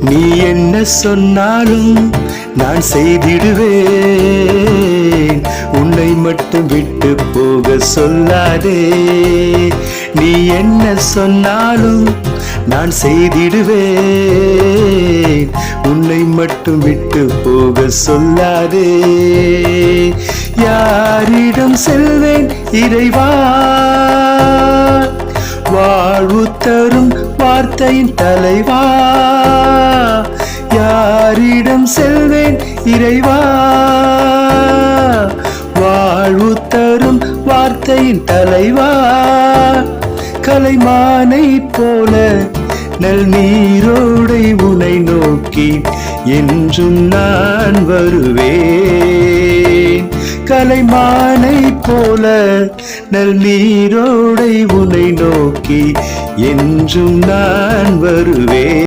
நீ என்ன சொன்னாலும் நான் செய்திடுவேன். உன்னை மட்டும் விட்டு போக சொல்லாதே. நீ என்ன சொன்னாலும் நான் செய்திடுவேன். உன்னை மட்டும் விட்டு போக சொல்லாதே. யாரிடம் செல்வேன் இறைவா வாழ்வு தரும் வார்த்தையின் தலைவா. யாரிடம் செல்வேன் இறைவா. வாழ்வு தரும் வார்த்தையின் தலைவா. கலைமானை போல நல் நீரோடை உனை நோக்கி என்றும் நான் வருவேன். கலைமானை போல நல் நீரோடை உனை நோக்கி என்றும் நான் வருவேன்.